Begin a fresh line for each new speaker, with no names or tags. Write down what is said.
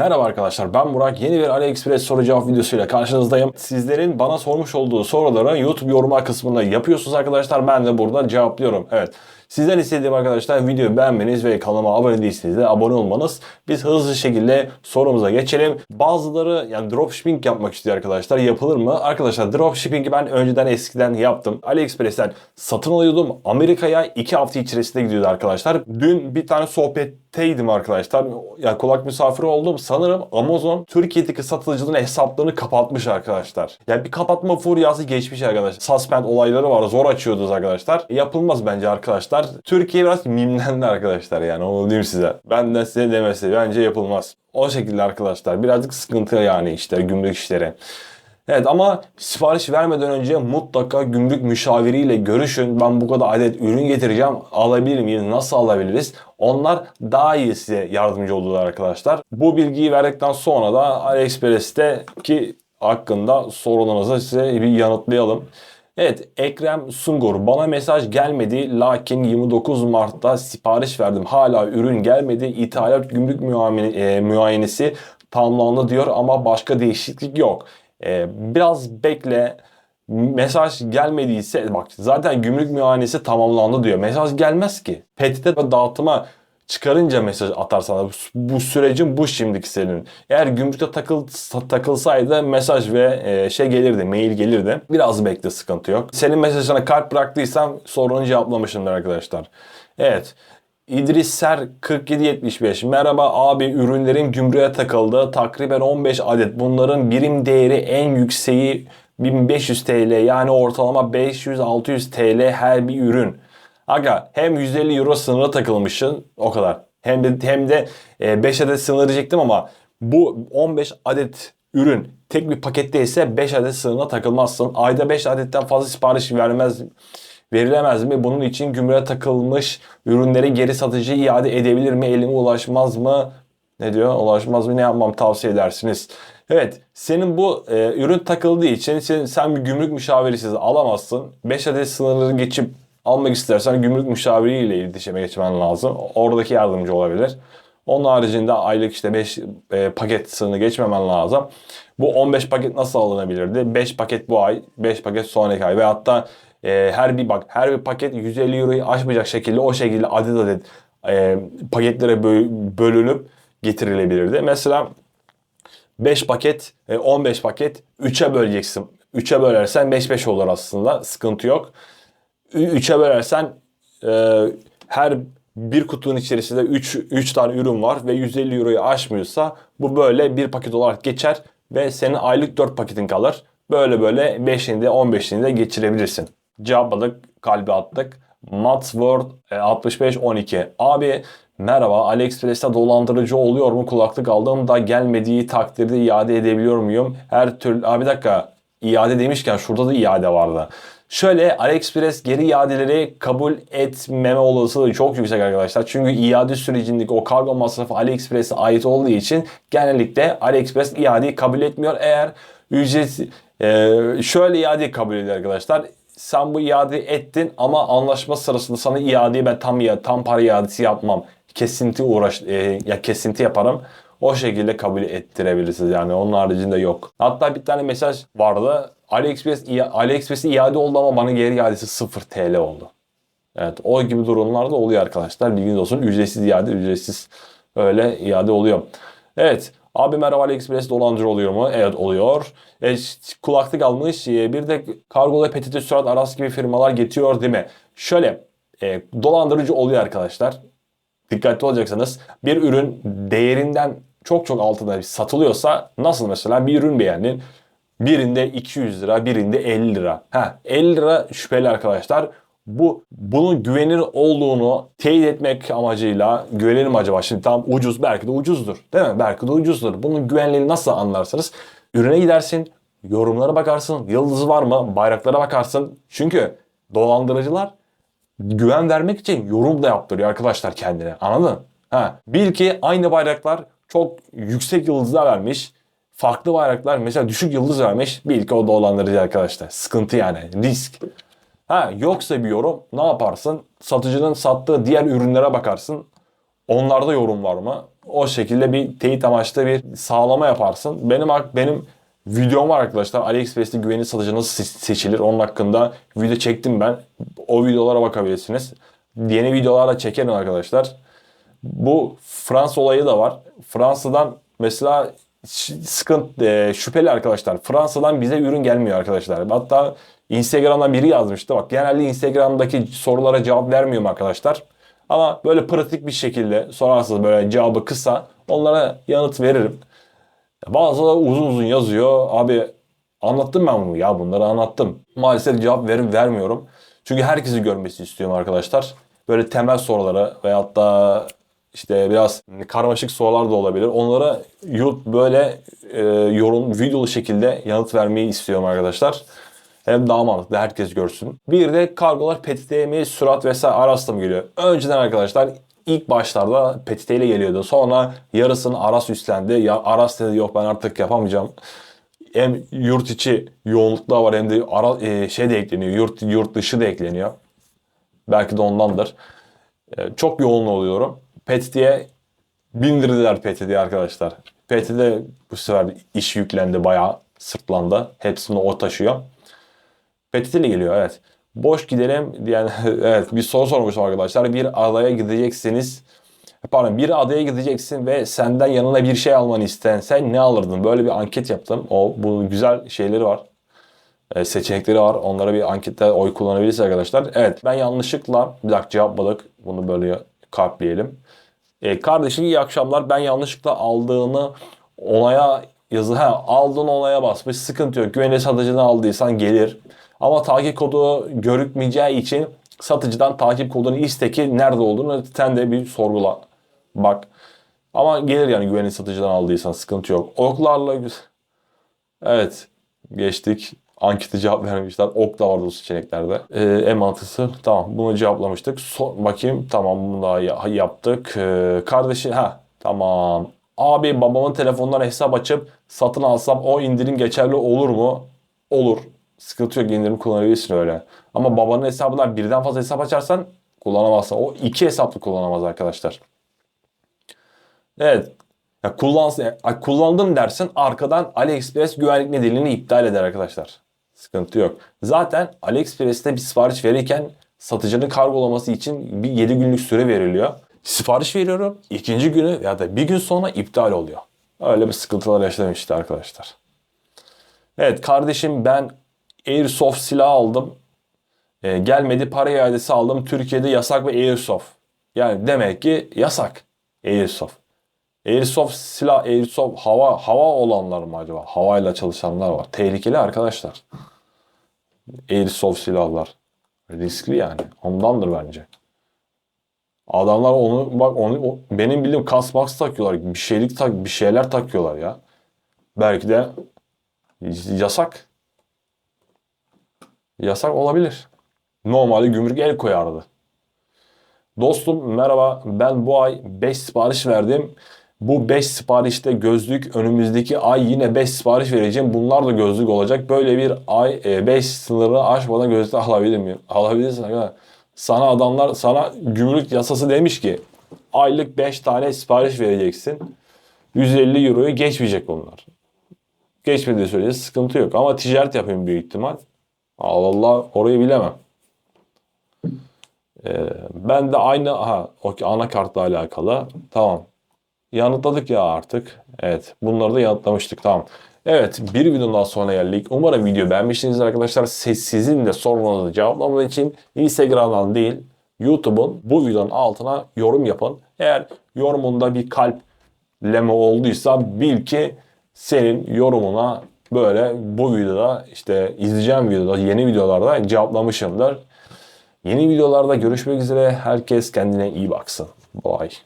Merhaba arkadaşlar ben Burak. Yeni bir AliExpress soru cevap videosuyla karşınızdayım. Sizlerin bana sormuş olduğu soruları YouTube yoruma kısmında yapıyorsunuz arkadaşlar. Ben de burada cevaplıyorum. Evet. Sizden istediğim arkadaşlar videoyu beğenmeniz ve kanalıma abone değilseniz de abone olmanız. Biz hızlı şekilde sorumuza geçelim. Bazıları yani dropshipping yapmak istiyor arkadaşlar. Yapılır mı? Arkadaşlar dropshipping'i ben önceden eskiden yaptım. AliExpress'ten satın alıyordum. Amerika'ya 2 hafta içerisinde gidiyordu arkadaşlar. Dün bir tane sohbetteydim arkadaşlar. Yani kulak misafiri oldum. Sanırım Amazon Türkiye'deki satıcıların hesaplarını kapatmış arkadaşlar. Yani bir kapatma furyası geçmiş arkadaşlar. Suspend olayları var. Zor açıyordunuz arkadaşlar. Yapılmaz bence arkadaşlar. Türkiye biraz mimlendi arkadaşlar yani onu diyeyim size. Benden size demesi bence yapılmaz. O şekilde arkadaşlar. Birazcık sıkıntı yani işte gümrük işleri. Evet ama sipariş vermeden önce mutlaka gümrük müşaviriyle görüşün. Ben bu kadar adet ürün getireceğim. Alabilir miyiz? Nasıl alabiliriz? Onlar daha iyi size yardımcı oldular arkadaşlar. Bu bilgiyi verdikten sonra da AliExpress'te ki hakkında sorularınızı size bir yanıtlayalım. Evet Ekrem Sungur bana mesaj gelmedi lakin 29 Mart'ta sipariş verdim. Hala ürün gelmedi. İthalat gümrük muayene, e, tamamlandı diyor ama başka değişiklik yok. E, biraz bekle mesaj gelmediyse bak zaten gümrük muayenesi tamamlandı diyor. Mesaj gelmez ki. PTT dağıtıma çıkarınca mesaj atar sana. Bu sürecin bu şimdiki senin. Eğer gümrükte takıl, takılsaydı mesaj ve e, şey gelirdi, mail gelirdi. Biraz bekle sıkıntı yok. Senin mesajına kalp bıraktıysam sorunu cevaplamışımdır arkadaşlar. Evet. İdris Ser 4775 Merhaba abi ürünlerim gümrüğe takıldı. Takriben 15 adet. Bunların birim değeri en yükseği 1500 TL yani ortalama 500-600 TL her bir ürün. Aga hem 150 euro sınırı takılmışsın o kadar. Hem de hem de 5 adet sınır diyecektim ama bu 15 adet ürün tek bir pakette ise 5 adet sınırına takılmazsın. Ayda 5 adetten fazla sipariş vermez verilemez mi? Bunun için gümrüğe takılmış ürünleri geri satıcı iade edebilir mi? Elime ulaşmaz mı? Ne diyor? Ulaşmaz mı? Ne yapmam tavsiye edersiniz? Evet, senin bu e, ürün takıldığı için sen, sen bir gümrük müşavirisiz alamazsın. 5 adet sınırları geçip almak istersen gümrük müşaviriyle iletişime geçmen lazım. Oradaki yardımcı olabilir. Onun haricinde aylık işte 5 e, paket sınırını geçmemen lazım. Bu 15 paket nasıl alınabilirdi? 5 paket bu ay, 5 paket sonraki ay ve hatta e, her bir bak her bir paket 150 euroyu aşmayacak şekilde o şekilde adet adet e, paketlere bölünüp getirilebilirdi. Mesela 5 paket, 15 e, paket 3'e böleceksin. 3'e bölersen 5-5 olur aslında. Sıkıntı yok. 3'e bölersen e, her bir kutunun içerisinde 3 3 tane ürün var ve 150 euroyu aşmıyorsa bu böyle bir paket olarak geçer ve senin aylık 4 paketin kalır. Böyle böyle 5'ini de 15'ini de geçirebilirsin. Cevapladık, kalbi attık. Matsword 6512. E, Abi merhaba AliExpress'te dolandırıcı oluyor mu? Kulaklık aldım da gelmediği takdirde iade edebiliyor muyum? Her türlü... Abi dakika. iade demişken şurada da iade vardı. Şöyle AliExpress geri iadeleri kabul etmeme olasılığı çok yüksek arkadaşlar. Çünkü iade sürecindeki o kargo masrafı AliExpress'e ait olduğu için genellikle AliExpress iadeyi kabul etmiyor. Eğer ücret e, şöyle iade kabul ediyor arkadaşlar. Sen bu iade ettin ama anlaşma sırasında sana iadeyi ben tam ya tam para iadesi yapmam. Kesinti uğraş e, ya kesinti yaparım. O şekilde kabul ettirebilirsiniz yani onun haricinde yok. Hatta bir tane mesaj vardı. AliExpress AliExpress'e iade oldu ama bana geri iadesi 0 TL oldu. Evet o gibi durumlar da oluyor arkadaşlar. Bilginiz olsun ücretsiz iade ücretsiz öyle iade oluyor. Evet Abi merhaba AliExpress dolandırıcı oluyor mu? Evet oluyor. E, kulaklık almış. E, bir de kargoda PTT Sürat Aras gibi firmalar getiriyor değil mi? Şöyle e, dolandırıcı oluyor arkadaşlar. Dikkatli olacaksınız. Bir ürün değerinden çok çok altında satılıyorsa nasıl mesela bir ürün beğendin. Birinde 200 lira, birinde 50 lira. Ha 50 lira şüpheli arkadaşlar. Bu bunun güvenilir olduğunu teyit etmek amacıyla güvenilir mi acaba? Şimdi tam ucuz belki de ucuzdur. Değil mi? Belki de ucuzdur. Bunun güvenliğini nasıl anlarsınız? Ürüne gidersin, yorumlara bakarsın, yıldızı var mı, bayraklara bakarsın. Çünkü dolandırıcılar güven vermek için yorum da yaptırıyor arkadaşlar kendine. Anladın? Ha, bil ki aynı bayraklar çok yüksek yıldızlar vermiş. Farklı bayraklar mesela düşük yıldız vermiş. Bil ki o dolandırıcı arkadaşlar. Sıkıntı yani. Risk. Ha yoksa bir yorum ne yaparsın? Satıcının sattığı diğer ürünlere bakarsın. Onlarda yorum var mı? o şekilde bir teyit amaçlı bir sağlama yaparsın. Benim benim videom var arkadaşlar. AliExpress'te güvenilir satıcı nasıl se- seçilir? Onun hakkında video çektim ben. O videolara bakabilirsiniz. Yeni videolar da çekerim arkadaşlar. Bu Fransa olayı da var. Fransa'dan mesela sıkıntı e, şüpheli arkadaşlar. Fransa'dan bize ürün gelmiyor arkadaşlar. Hatta Instagram'dan biri yazmıştı. Bak genelde Instagram'daki sorulara cevap vermiyorum arkadaşlar. Ama böyle pratik bir şekilde sorarsanız böyle cevabı kısa onlara yanıt veririm. Bazıları uzun uzun yazıyor. Abi anlattım ben bunu ya bunları anlattım. Maalesef cevap verim vermiyorum. Çünkü herkesi görmesi istiyorum arkadaşlar. Böyle temel sorulara veyahut da işte biraz karmaşık sorular da olabilir. Onlara YouTube böyle e, yorum videolu şekilde yanıt vermeyi istiyorum arkadaşlar. Hem daha mantıklı herkes görsün. Bir de kargolar PTT mi, sürat vesaire Aras'ta mı geliyor? Önceden arkadaşlar ilk başlarda PTT ile geliyordu. Sonra yarısını Aras üstlendi. Ya Aras dedi yok ben artık yapamayacağım. Hem yurt içi yoğunluklar var hem de ara, e, şey de ekleniyor. Yurt, yurt dışı da ekleniyor. Belki de ondandır. E, çok yoğun oluyorum. PTT'ye bindirdiler PTT'yi arkadaşlar. PTT bu sefer iş yüklendi bayağı sırtlandı. Hepsini o taşıyor. PTT ile geliyor evet. Boş gidelim yani evet bir soru sormuşum arkadaşlar. Bir adaya gideceksiniz. Pardon bir adaya gideceksin ve senden yanına bir şey almanı istense ne alırdın? Böyle bir anket yaptım. O bu güzel şeyleri var. E, seçenekleri var. Onlara bir ankette oy kullanabilirsiniz arkadaşlar. Evet ben yanlışlıkla bir dakika cevapladık. Bunu böyle kalpleyelim. E, kardeşim iyi akşamlar. Ben yanlışlıkla aldığını onaya yazı ha aldığın onaya basmış. Sıkıntı yok. Güvenilir satıcıdan aldıysan gelir. Ama takip kodu görükmeyeceği için satıcıdan takip kodunu iste ki nerede olduğunu sen de bir sorgula. Bak. Ama gelir yani güvenilir satıcıdan aldıysan sıkıntı yok. Oklarla. Evet. Geçtik. Ankete cevap vermişler. Ok da vardı o seçeneklerde. Ee, en mantıklısı. Tamam. Bunu cevaplamıştık. So- bakayım. Tamam. Bunu da ya- yaptık. Ee, kardeşi. ha Tamam. Abi babamın telefonundan hesap açıp satın alsam o indirim geçerli olur mu? Olur. Sıkıntı yok. indirim kullanabilirsin öyle. Ama babanın hesabından birden fazla hesap açarsan kullanamazsın. O iki hesaplı kullanamaz arkadaşlar. Evet. Ya kullansın, ya kullandım dersin arkadan AliExpress güvenlik nedeniyle iptal eder arkadaşlar. Sıkıntı yok. Zaten AliExpress'te bir sipariş verirken satıcının kargolaması için bir 7 günlük süre veriliyor. Sipariş veriyorum. ikinci günü ya da bir gün sonra iptal oluyor. Öyle bir sıkıntılar yaşadım işte arkadaşlar. Evet kardeşim ben Airsoft silah aldım. Ee, gelmedi para iadesi aldım. Türkiye'de yasak ve Airsoft. Yani demek ki yasak Airsoft. Airsoft silah, Airsoft hava hava olanlar mı acaba? Havayla çalışanlar var. Tehlikeli arkadaşlar. Airsoft silahlar. Riskli yani. Ondandır bence. Adamlar onu bak onu o- benim bildiğim kas box takıyorlar. Bir şeylik tak bir şeyler takıyorlar ya. Belki de yasak. Yasak olabilir. Normalde gümrük el koyardı. Dostum merhaba ben bu ay 5 sipariş verdim. Bu 5 siparişte gözlük önümüzdeki ay yine 5 sipariş vereceğim. Bunlar da gözlük olacak. Böyle bir ay 5 sınırı aşmadan gözlük alabilir miyim? Alabilirsin. Sana adamlar sana gümrük yasası demiş ki aylık 5 tane sipariş vereceksin. 150 euroyu geçmeyecek bunlar. Geçmediği sürece sıkıntı yok. Ama ticaret yapayım büyük ihtimal. Allah Allah orayı bilemem. Ee, ben de aynı ha okey anakartla alakalı. Tamam. Yanıtladık ya artık. Evet. Bunları da yanıtlamıştık. Tamam. Evet. Bir videonun daha sonra geldik. Umarım video beğenmişsinizdir arkadaşlar. Siz, sizin de sorularınızı cevaplamak için Instagram'dan değil YouTube'un bu videonun altına yorum yapın. Eğer yorumunda bir kalp leme olduysa bil ki senin yorumuna böyle bu videoda işte izleyeceğim videoda yeni videolarda cevaplamışımdır. Yeni videolarda görüşmek üzere. Herkes kendine iyi baksın. Bye.